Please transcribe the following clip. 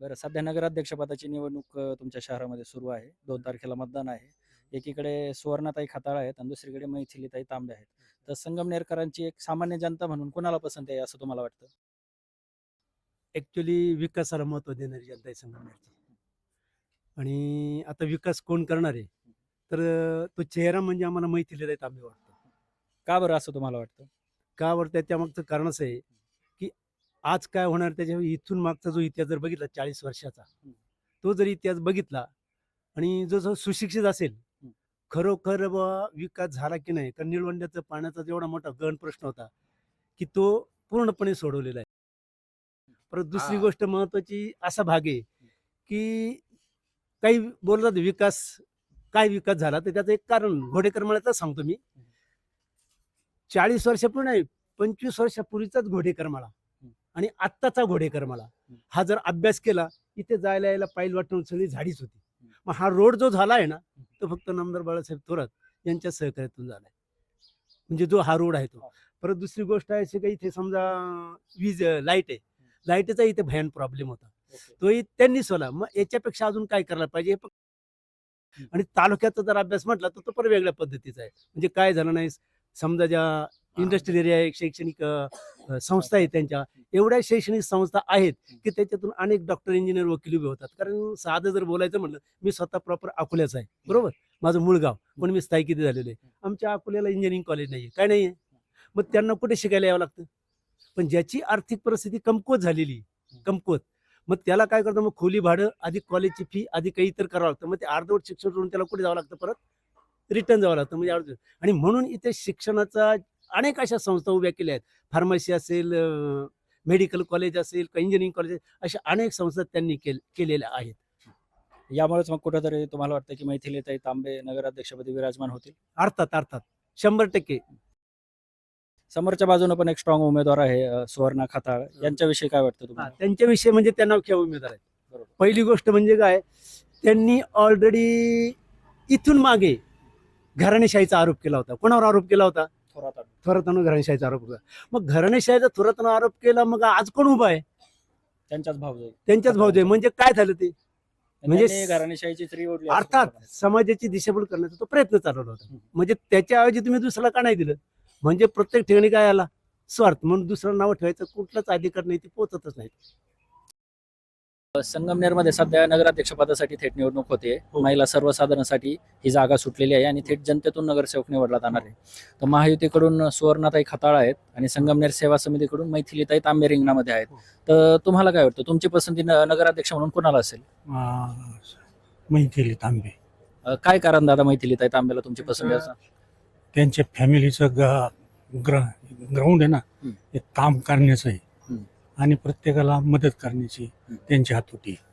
बरं सध्या नगराध्यक्षपदाची निवडणूक तुमच्या शहरामध्ये सुरू आहे. दोन तारखेला मतदान आहे. एकीकडे सुवर्णाताई खताळ आहेत आणि दुसरीकडे मैथिलीताई तांबे आहेत. तर संगमनेरकरांची एक सामान्य जनता म्हणून कोणाला पसंत आहे असं तुम्हाला वाटतं? ॲक्च्युली विकासाला महत्त्व देणारी जनता आहे संगमनेरची आणि आता विकास कोण करणार आहे? तर तो चेहरा म्हणजे आम्हाला मैथिलीला तांबे वाटतो. का बरं असं तुम्हाला वाटतं? का बरं त्याच्या मागचं कारण असं आहे आज काय होणार त्याच्या इथून मागचा जो इतिहास जर बघितला चाळीस वर्षाचा तो जर इतिहास बघितला आणि जो जो सुशिक्षित असेल. खरोखर विकास झाला की नाही? कारण निळवंड्याचा पाण्याचा जेवढा मोठा गहन प्रश्न होता की तो पूर्णपणे सोडवलेला आहे. परत दुसरी. गोष्ट महत्वाची असा भाग आहे की काही बोलतात विकास काय विकास झाला तर त्याचं एक कारण घोडेकर मळ्याचं सांगतो मी. चाळीस वर्षापूर्वी नाही पंचवीस वर्षापूर्वीचाच घोडेकर मळा आणि आत्ताचा घोडेकर मळा हा जर अभ्यास केला इथे जायला यायला पाहिल वाटून सगळी झाडीच होती. मग हा रोड जो झाला आहे ना तो फक्त नामदार बाळासाहेब थोरात यांच्या सहकार्यातून झालाय. म्हणजे जो हा रोड आहे तो. परत दुसरी गोष्ट आहे अशी काही इथे समजा वीज लाइट आहे. लाईटचा इथे भयान प्रॉब्लेम होता. तोही त्यांनी सोला मग याच्यापेक्षा अजून काय करायला पाहिजे हे फक्त- आणि तालुक्याचा जर अभ्यास म्हटला तर तो पण वेगळ्या पद्धतीचा आहे. म्हणजे काय झालं नाही समजा ज्या इंडस्ट्रियल एरिया आहे शैक्षणिक संस्था आहेत त्यांच्या एवढ्या शैक्षणिक संस्था आहेत की त्याच्यातून अनेक डॉक्टर इंजिनियर वकील उभे होतात. कारण साधं जर बोलायचं म्हटलं मी स्वतः प्रॉपर अकोल्याचा आहे. बरोबर? माझं मूळ गाव. पण मी स्थायिकी झालेलो आहे. आमच्या अकोल्याला इंजिनिअरिंग कॉलेज नाही काय नाही आहे मग त्यांना कुठे शिकायला यावं लागतं? पण ज्याची आर्थिक परिस्थिती कमकुवत झालेली कमकुवत. मग त्याला काय करतं? मग खोली भाडं अधिक कॉलेजची फी अधिक काही इतर करावं लागतं. मग ते अर्धवट शिक्षण सोडून त्याला कुठे जावं लागतं? परत रिटर्न जावं लागतं. म्हणजे अर्ध आणि म्हणून इथे शिक्षणाचा अनेक अशा संस्था उभ्या केल्या आहेत. फार्मसी असेल मेडिकल कॉलेज असेल का इंजिनिअरिंग कॉलेज अशा अनेक संस्था त्यांनी केल केलेल्या आहेत. यामुळेच मग कुठेतरी तुम्हाला वाटतं की मैथिलीताई तांबे नगराध्यक्षपदी विराजमान होतील? अर्थात अर्थात. शंभर टक्के. समोरच्या बाजूने पण एक स्ट्रॉंग उमेदवार आहे सुवर्णा खताळ. यांच्याविषयी काय वाटतं तुम्हाला? त्यांच्याविषयी म्हणजे त्यांना खेळ उमेदवार आहेत. बरोबर. पहिली गोष्ट म्हणजे काय त्यांनी ऑलरेडी इथून मागे घराणेशाहीचा आरोप केला होता. कोणावर आरोप केला होता? थोरात थोरातानं घराणेशाहीचा आरोप केला मग घराणेशाहीचा थोरातानं आरोप केला मग आज कोण उभा आहे? त्यांच्याच भाऊ जाईल त्यांच्याच भाऊजे म्हणजे काय झालं ते? म्हणजे घराणेशाहीची स्त्री ओढली अर्थात समाजाची दिशाभूल करण्याचा तो प्रयत्न चालवला होता. म्हणजे त्याच्याऐवजी तुम्ही दुसऱ्याला का नाही दिलं? म्हणजे प्रत्येक ठिकाणी काय आला? स्वार्थ. म्हणून दुसऱ्याला नाव ठेवायचं कुठलाच अधिकार नाही ते पोचतच नाही. संगमनेरमध्ये सध्या नगराध्यक्ष पदासाठी थेट निवडणूक होते हो. महिला सर्वसाधारणसाठी ही जागा सुटलेली आहे आणि थेट जनतेतून नगरसेवक निवडला जाणार आहे तर महायुतीकडून सुवर्णाताई खताळ आहेत आणि संगमनेर सेवा समितीकडून मैथिलीताई तांबे रिंगणामध्ये आहेत हो. तर तुम्हाला काय वाटतं तुमची पसंती न- नगराध्यक्ष म्हणून कोणाला असेल मैथिली तांबे अ, काय कारण दादा मैथिलीताई तांबेला तुमची पसंती असं त्यांच्या फॅमिलीचं ग्रा ग्राउंड आहे ना हं. ते काम करण्याचं आहे. आणि प्रत्येकाला मदत करण्याची त्यांची हातोटी आहे.